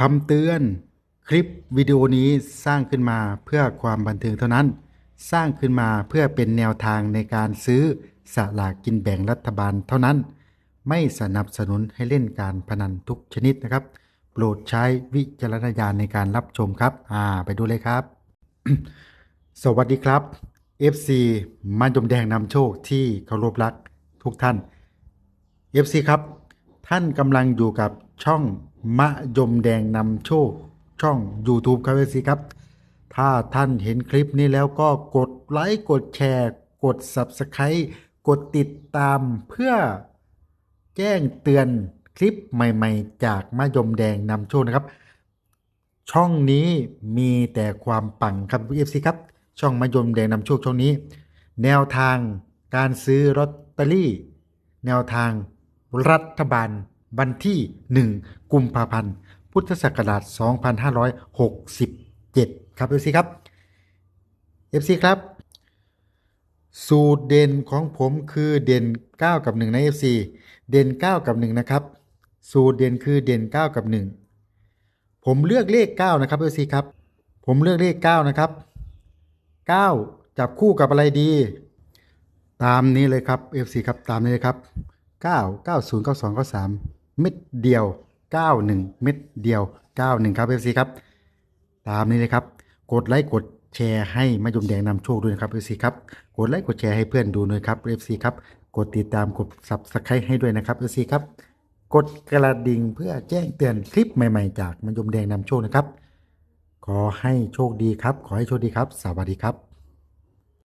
คำเตือน คลิปวิดีโอนี้สร้างขึ้นมาเพื่อความบันเทิงเท่านั้น สร้างขึ้นมาเพื่อเป็นแนวทางในการซื้อสลากกินแบ่งรัฐบาลเท่านั้น ไม่สนับสนุนให้เล่นการพนันทุกชนิดนะครับ โปรดใช้วิจารณญาณในการรับชมครับ อ่า ไปดูเลยครับ สวัสดีครับ FC มายมแดงนำโชคที่เคารพรักทุกท่าน FC ครับ ท่านกำลังอยู่กับช่อง มะยมแดงนำโชคช่อง YouTube ครับ FC ครับ ถ้าท่านเห็นคลิปนี้แล้วก็กดไลค์กดแชร์ กด Subscribe กดติดตามเพื่อแจ้งเตือนคลิปใหม่ ๆ จากมะยมแดงนำโชคนะครับ ช่องนี้มีแต่ความปังครับ FC ครับ ช่องมะยมแดงนำโชคช่องนี้ แนวทางการซื้อลอตเตอรี่ แนวทางรัฐบาล วันที่ 1 กุมภาพันธ์ พุทธศักราช 2567 ครับ FC ครับ FC ครับ สูตรเด่นของผมคือเด่น 9 กับ 1 ใน FC เด่น 9 กับ 1 นะครับ สูตรเด่นคือเด่น 9 กับ 1 ผมเลือกเลข 9 นะครับ FC ครับ ผมเลือกเลข 9 นะครับ 9 จับคู่กับอะไรดี ตามนี้เลยครับ FC ครับ ตามนี้เลยครับ 9 90 92 93 เม็ดเดียว 91 เม็ดเดียว 91 ครับ FC ครับ ตามนี้เลยครับ กดไลค์กดแชร์ให้มายมแดงนำโชคด้วยนะครับ FC ครับกดไลค์กดแชร์ให้เพื่อนดูด้วยครับ FC ครับกดติดตามกด Subscribe ให้ด้วยนะครับ FC ครับกดกระดิ่งเพื่อแจ้งเตือนคลิปใหม่ๆ จากมายมแดงนำโชคนะครับ ขอให้โชคดีครับ ขอให้โชคดีครับ สวัสดีครับ